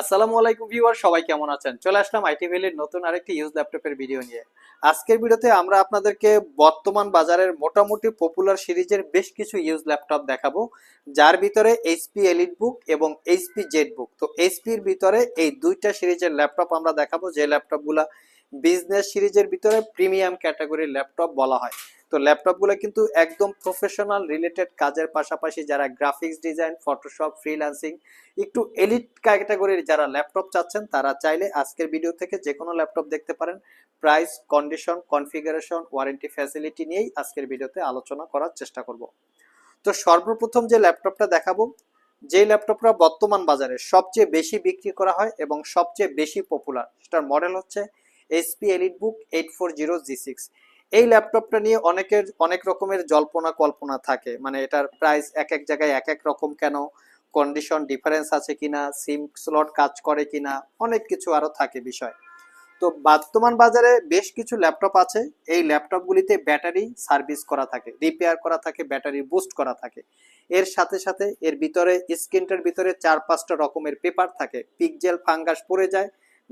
আসসালামু আলাইকুম ভিউয়ার, সবাই কেমন আছেন? চলে আসলাম আইটি ভ্যালির নতুন আরেকটি ইউজ ল্যাপটপের ভিডিও নিয়ে। আজকের ভিডিওতে আমরা আপনাদেরকে বর্তমান বাজারের মোটামুটি পপুলার সিরিজের বেশ কিছু ইউজ ল্যাপটপ দেখাবো, যার ভিতরে এইচপি এলিট বুক এবং এইচপি জেড বুক তো এইচপির ভিতরে এই দুইটা সিরিজের ল্যাপটপ আমরা দেখাবো, যে ল্যাপটপগুলা বিজনেস সিরিজের ভিতরে প্রিমিয়াম ক্যাটাগরির ল্যাপটপ বলা হয়। তো ল্যাপটপগুলো কিন্তু একদম প্রফেশনাল রিলেটেড কাজের পাশাপাশি যারা গ্রাফিক্স ডিজাইন ফটোশপ ফ্রিল্যান্সিং একটু এলিট ক্যাটাগরির যারা ল্যাপটপ চাচ্ছেন, তারা চাইলে আজকের ভিডিও থেকে যে কোনো ল্যাপটপ দেখতে পারেন। Price condition configuration warranty facility নিয়েই আজকের ভিডিওতে আলোচনা করার চেষ্টা করব। তো সর্বপ্রথম যে ল্যাপটপটা দেখাবো যে ল্যাপটপটা বর্তমান বাজারে সবচেয়ে বেশি বিক্রি করা হয় এবং সবচেয়ে বেশি পপুলার সেটার মডেল হচ্ছে HP Elite Book eight four zero G six এই ল্যাপটপটা নিয়ে অনেকের, অনেক রকমের জল্পনা কল্পনা থাকে। মানে এটার প্রাইস এক এক জায়গায় এক এক রকম কেন? কন্ডিশন ডিফারেন্স আছে কিনা? সিম স্লট কাজ করে কিনা? অনেক কিছু আরও থাকে বিষয়। তো বর্তমান বাজারে বেশ কিছু ল্যাপটপ আছে। এই ল্যাপটপগুলিতে ব্যাটারি সার্ভিস করা থাকে রিপেয়ার করা থাকে ব্যাটারি বুস্ট করা থাকে। এর সাথে সাথে এর ভিতরে স্ক্রিনটার ভিতরে চার পাঁচটা রকমের পেপার থাকে। পিকজেল ফাঙ্গাস পড়ে যায়।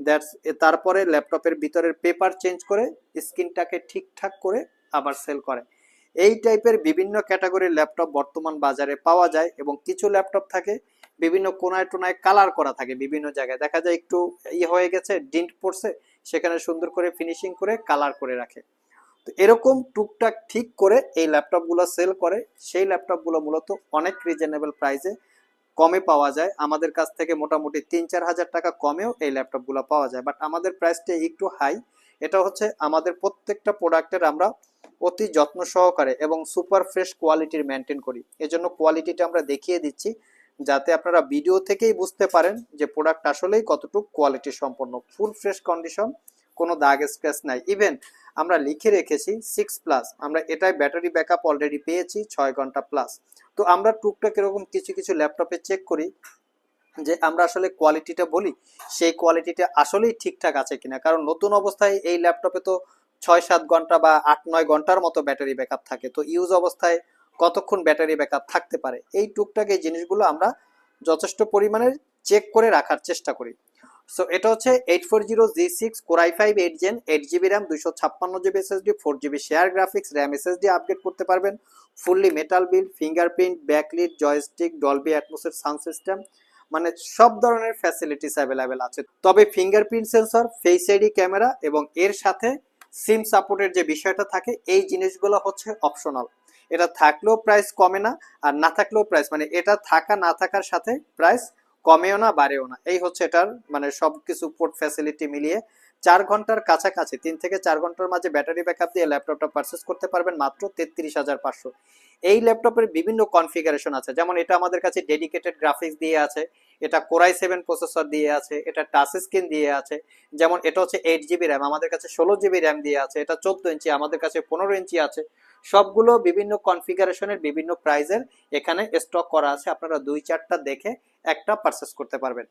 দ্যাটস তারপরে ল্যাপটপের ভিতরের পেপার চেঞ্জ করে স্ক্রিনটাকে ঠিকঠাক করে আবার সেল করে। এই টাইপের বিভিন্ন ক্যাটাগরির ল্যাপটপ বর্তমান বাজারে পাওয়া যায় এবং কিছু ল্যাপটপ থাকে, বিভিন্ন কোনায় টোনায় কালার করা থাকে বিভিন্ন জায়গায়। দেখা যায় একটু ইয়ে হয়ে গেছে ডিন্ট পড়ছে, সেখানে সুন্দর করে ফিনিশিং করে কালার করে রাখে। তো এরকম টুকটাক ঠিক করে এই ল্যাপটপগুলো সেল করে, সেই ল্যাপটপগুলো মূলত অনেক রিজনেবল প্রাইসে কমে পাওয়া যায়। আমাদের কাছ থেকে মোটামুটি তিন চার হাজার টাকা কমেও এই ল্যাপটপগুলো পাওয়া যায়। বাট আমাদের প্রাইসটা একটু হাই এটা হচ্ছে আমাদের প্রত্যেকটা প্রোডাক্টের আমরা অতি যত্ন সহকারে এবং সুপার ফ্রেশ কোয়ালিটির মেনটেন করি। এজন্য কোয়ালিটিটা আমরা দেখিয়ে দিচ্ছি, যাতে আপনারা ভিডিও থেকেই বুঝতে পারেন যে প্রোডাক্ট আসলেই কতটুকু কোয়ালিটি সম্পন্ন ফুল ফ্রেশ কন্ডিশন কোনো দাগ স্ক্র্যাচ নাই। ইভেন আমরা লিখে রেখেছি সিক্স প্লাস আমরা এটাই ব্যাটারি ব্যাকআপ অলরেডি পেয়েছি, ছয় ঘণ্টা প্লাস তো আমরা টুকটাক এরকম কিছু কিছু ল্যাপটপে চেক করি যে আমরা আসলে কোয়ালিটিটা বলি, সেই কোয়ালিটিটা আসলেই ঠিকঠাক আছে কিনা। কারণ নতুন অবস্থায় এই ল্যাপটপে তো ছয় সাত ঘণ্টা বা আট নয় ঘণ্টার মতো ব্যাটারি ব্যাকআপ থাকে। তো ইউজ অবস্থায় কতক্ষণ ব্যাটারি ব্যাকআপ থাকতে পারে? এই টুকটাক এই জিনিসগুলো আমরা যথেষ্ট পরিমাণে চেক করে রাখার চেষ্টা করি। সো এটা হচ্ছে eight four zero G six core i five eight gen eight GB RAM দুইশো ছাপ্পান্ন GB SSD four GB share graphics RAM SSD update করতে পারবেন। Fully metal build fingerprint backlit joystick Dolby অ্যাটমোসের sound system মানে সব ধরনের facilities available আছে। তবে fingerprint sensor face ID camera এবং এর সাথে সিম সাপোর্টের যে বিষয়টা থাকে, এই জিনিসগুলো হচ্ছে অপশনাল এটা থাকলেও প্রাইস কমে না, আর না থাকলেও প্রাইস মানে এটা থাকা না থাকার সাথে প্রাইস কমেও না, বাড়েও না। এই হচ্ছে এটার মানে সব কিছু পোর্ট ফ্যাসিলিটি মিলিয়ে চার ঘণ্টার কাছাকাছি, তিন থেকে চার ঘণ্টার মাঝে ব্যাটারি ব্যাকআপ দিয়ে ল্যাপটপটা পারচেস করতে পারবেন মাত্র তেত্রিশ হাজার পাঁচশো। এই ল্যাপটপের বিভিন্ন কনফিগারেশন আছে। যেমন এটা আমাদের কাছে ডেডিকেটেড গ্রাফিক্স দিয়ে আছে। এটা কোরাই সেভেন প্রসেসর দিয়ে আছে, এটা টাচ স্ক্রিন দিয়ে আছে, যেমন এটা হচ্ছে এইট জিবি র্যাম আমাদের কাছে ষোলো জিবি র্যাম দিয়ে আছে, এটা চোদ্দ ইঞ্চি, আমাদের কাছে পনেরো ইঞ্চি আছে। সবগুলো বিভিন্ন কনফিগারেশনের বিভিন্ন প্রাইজের এখানে স্টক করা আছে, আপনারা দুই চারটা দেখে একটা পারচেস করতে পারবেন।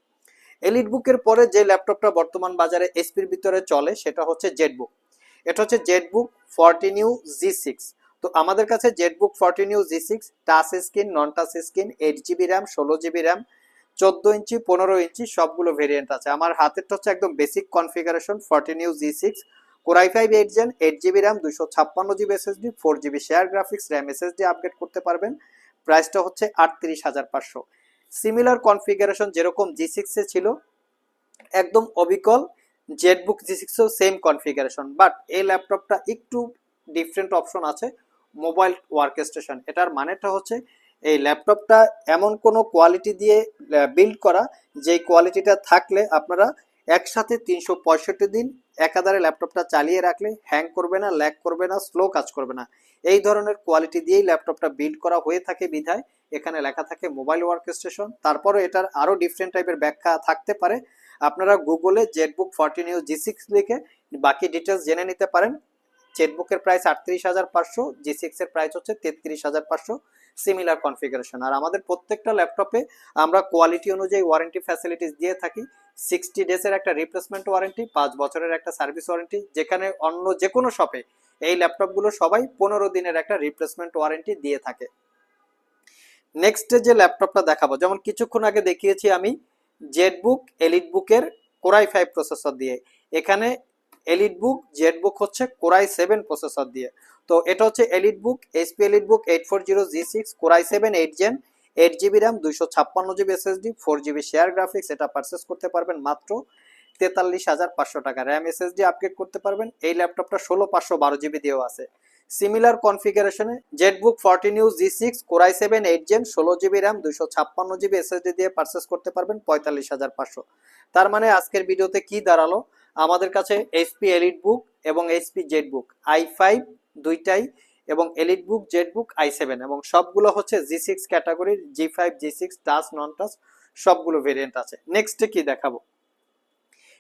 এলিট বুকের পরে যে ল্যাপটপটা বর্তমান বাজারে এসপির ভিতরে চলে, সেটা হচ্ছে জেড বুক এটা হচ্ছে Z Book fourteen U G six তো আমাদের কাছে Z Book fourteen U G six touch screen non touch screen eight GB RAM ষোলো জিবি র্যাম চোদ্দ ইঞ্চি, পনেরো ইঞ্চি সবগুলো ভেরিয়েন্ট আছে। আমার হাতেরটা হচ্ছে একদম basic configuration fourteen U G six core i five eight gen eight GB RAM দুশো ছাপ্পান্ন GB SSD four GB share graphics RAM SSD upgrade করতে পারবেন। প্রাইসটা হচ্ছে আটত্রিশ হাজার পাঁচশো। সিমিলার কনফিগারেশন যেরকম জি সিক্সে ছিল, একদম অবিকল জেটবুক জি সিক্সও সেম কনফিগারেশন বাট এই ল্যাপটপটা একটু ডিফারেন্ট অপশন আছে মোবাইল ওয়ার্ক স্টেশন এটার মানেটা হচ্ছে এই ল্যাপটপটা এমন কোনো কোয়ালিটি দিয়ে বিল্ড করা যে কোয়ালিটিটা থাকলে আপনারা একসাথে তিনশো পঁয়ষট্টি দিন একাধারে ল্যাপটপটা চালিয়ে রাখলে হ্যাং করবে না ল্যাক করবে না স্লো কাজ করবে না। এই ধরনের কোয়ালিটি দিয়েই ল্যাপটপটা বিল্ড করা হয়ে থাকে বিধায়। এখানে লেখা থাকে মোবাইল ওয়ার্ক স্টেশন তারপরে এটার আরও ডিফারেন্ট টাইপের ব্যাখ্যা থাকতে পারে। আপনারা গুগলে ZBook fourteen U G six লিখে বাকি ডিটেলস জেনে নিতে পারেন। জেটবুকের প্রাইস আটত্রিশ হাজার পাঁচশো জি সিক্স এর প্রাইস হচ্ছে তেত্রিশ হাজার পাঁচশো সিমিলার কনফিগারেশন আর আমাদের প্রত্যেকটা ল্যাপটপে আমরা কোয়ালিটি অনুযায়ী ওয়ারেন্টি ফ্যাসিলিটিস দিয়ে থাকি। সিক্সটি ডেজের একটা রিপ্লেসমেন্ট ওয়ারেন্টি পাঁচ বছরের একটা সার্ভিস ওয়ারেন্টি যেখানে অন্য যে কোনো শপে এই ল্যাপটপগুলো সবাই পনেরো দিনের একটা রিপ্লেসমেন্ট ওয়ারেন্টি দিয়ে থাকে। নেক্সট যে ল্যাপটপটা দেখাবো, যেমন কিছুক্ষণ আগে দেখিয়েছি আমি জেড বুক এলিট বুকের কোরাই ফাইভ প্রসেসর দিয়ে। এখানে এলিট বুক জেড বুক হচ্ছে কোরাই সেভেন প্রসেসর দিয়ে। তো এটা হচ্ছে elite book HP elite book eight four zero G six core i seven eight gen eight GB RAM দুইশো ছাপ্পান্ন GB SSD four GB share graphics এটা পারচেস করতে পারবেন মাত্র তেতাল্লিশ হাজার পাঁচশো টাকা। র্যাম এসএসডি আপগ্রেড করতে পারবেন, এই ল্যাপটপটা ষোলো পাঁচশো বারো জিবি দিয়েও আছে। Similar কনফিগারেশনে ZBook fourteen U G six core i seven eight gen ষোলো জিবি র্যাম দুইশো ছাপ্পান্ন জিবি এসএসডি দিয়ে পারচেস করতে পারবেন পঁয়তাল্লিশ হাজার পাঁচশো। তার মানে আজকের ভিডিওতে কি দাঁড়াল? আমাদের কাছে এইচপি এলিট বুক এবং HP Z book I five দুইটাই এবং elite book Z book I seven এবং সবগুলো হচ্ছে জি সিক্স ক্যাটাগরির G five G six touch non touch সবগুলো ভেরিয়েন্ট আছে। নেক্সটে কি দেখাবো?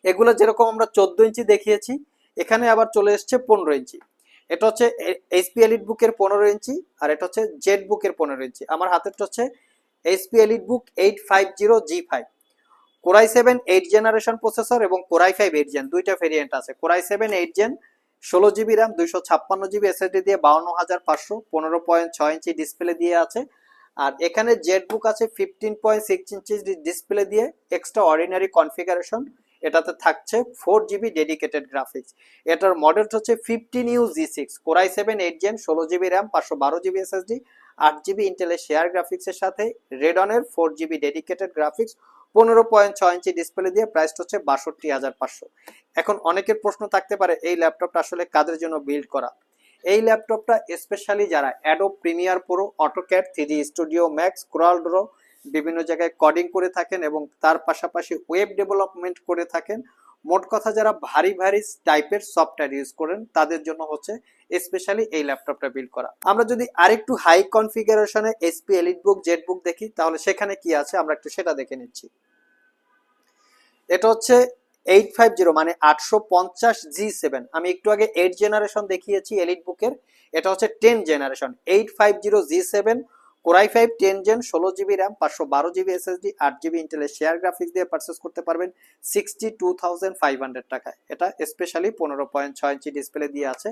এগুলো যেরকম আমরা চোদ্দ ইঞ্চি দেখিয়েছি, এখানে আবার চলে এসছে পনেরো ইঞ্চি। এটা হচ্ছে এইচপি এলিট বুকের পনেরো ইঞ্চি আর এটা হচ্ছে জেড বুকের পনেরো ইঞ্চি। আমার হাতেরটা হচ্ছে HP elite book eight five zero G five core i seven eight generation processor এবং core i five eight gen দুইটা ভেরিয়েন্ট আছে। Core i seven eight gen ষোলো জিবি র্যাম দুইশো ছাপ্পান্ন জিবি এসএসডি দিয়ে বাউন্ন হাজার পাঁচশো পনেরো পয়েন্ট ছয় ইঞ্চি ডিসপ্লে দিয়ে আছে। আর এখানে জেড বুক আছে ফিফটিন পয়েন্ট সিক্স ইঞ্চি ডিসপ্লে দিয়ে এক্সট্রা অর্ডিনারি কনফিগারেশন এটাতে থাকছে ফোর জিবি ডেডিকেটেড গ্রাফিক্স এটার মডেল হচ্ছে fifteen U G six core i seven eight gen ষোলো জিবি র্যাম পাঁচশো বারো জিবি এসএসডি আট জিবি ইন্টেলের শেয়ার গ্রাফিক্সের সাথে রেডনের ফোর জিবি ডেডিকেটেড গ্রাফিক্স পনেরো পয়েন্ট ছয় ইঞ্চি ডিসপ্লে দিয়ে প্রাইসটা হচ্ছে বাষট্টি হাজার পাঁচশো। এখন অনেকের প্রশ্ন থাকতে পারে, এই ল্যাপটপটা আসলে কাদের জন্য বিল্ড করা? এই ল্যাপটপটা স্পেশালি যারা Adobe premiere pro AutoCAD three studio max CorelDRAW বিভিন্ন জায়গায় কডিং করে থাকেন এবং তার পাশাপাশি ওয়েব ডেভেলপমেন্ট করে থাকেন মোট কথা যারা ভারী ভারী টাইপের সফটওয়্যার ইউজ করেন, তাদের জন্য হচ্ছে স্পেশালি এই ল্যাপটপটা বিল্ড করা। আমরা যদি আরেকটু high কনফিগারেশনে HP elite book Z book দেখি, তাহলে সেখানে কি আছে? আমরা একটু সেটা দেখে নিচ্ছি। এটা হচ্ছে এইট ফাইভ জিরো মানে আটশো পঞ্চাশ জি সেভেন আমি একটু আগে এইট জেনারেশন দেখিয়েছি এলিট বুকের এটা হচ্ছে ten generation eight five zero G seven core i five ten gen ষোলো জিবি র্যাম পাঁচশো বারো জিবি এসএসডি আট জিবি ইন্টেলের শেয়ার গ্রাফিক্স দিয়ে পারচেস করতে পারবেন sixty two thousand five hundred টাকায়। এটা স্পেশালি পনেরো পয়েন্ট ছয় ইঞ্চি ডিসপ্লে দিয়ে আছে।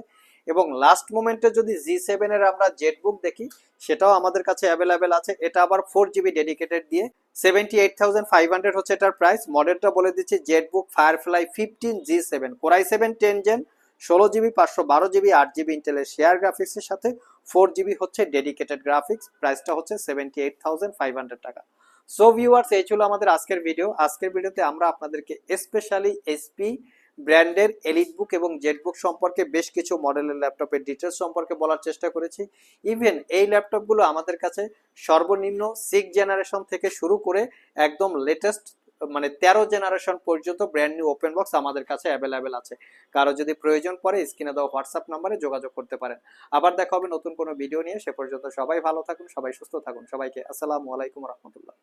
এবং লাস্ট মোমেন্টে যদি জি সেভেনের আমরা জেট বুক দেখি, সেটাও আমাদের কাছে অ্যাভেলেবেল আছে। এটা আবার ফোর জিবি ডেডিকেটেড দিয়ে। Seventy eight thousand five hundred হচ্ছে এটার প্রাইস মডেলটা বলে দিচ্ছি Z book firefly fifteen G seven core i seven ten gen ষোলো জিবি পাঁচশো বারো জিবি আট জিবি ইন্টেলের শেয়ার গ্রাফিক্সের সাথে। ফোর জিবি হচ্ছে ডেডিকেটেড গ্রাফিক্স প্রাইসটা হচ্ছে seventy eight thousand five hundred টাকা। সো ভিউয়ার্স এই ছিল আমাদের আজকের ভিডিও আজকের ভিডিওতে আমরা আপনাদেরকে স্পেশালি এসপি ব্র্যান্ডের এলিট বুক এবং জেট বুক সম্পর্কে বেশ কিছু মডেলের ল্যাপটপের ডিটেলস সম্পর্কে বলার চেষ্টা করেছি। ইভেন এই ল্যাপটপগুলো আমাদের কাছে সর্বনিম্ন সিক্স জেনারেশন থেকে শুরু করে একদম লেটেস্ট মানে তেরো জেনারেশন পর্যন্ত ব্র্যান্ড নিউ ওপেন বক্স আমাদের কাছে অ্যাভেলেবেল আছে। কারও যদি প্রয়োজন পড়ে, স্ক্রিনে দেওয়া হোয়াটসঅ্যাপ নাম্বারে যোগাযোগ করতে পারেন। আবার দেখা হবে নতুন কোনো ভিডিও নিয়ে। সে পর্যন্ত সবাই ভালো থাকুন, সবাই সুস্থ থাকুন। সবাইকে আসসালামু আলাইকুম রহমতুল্লাহ।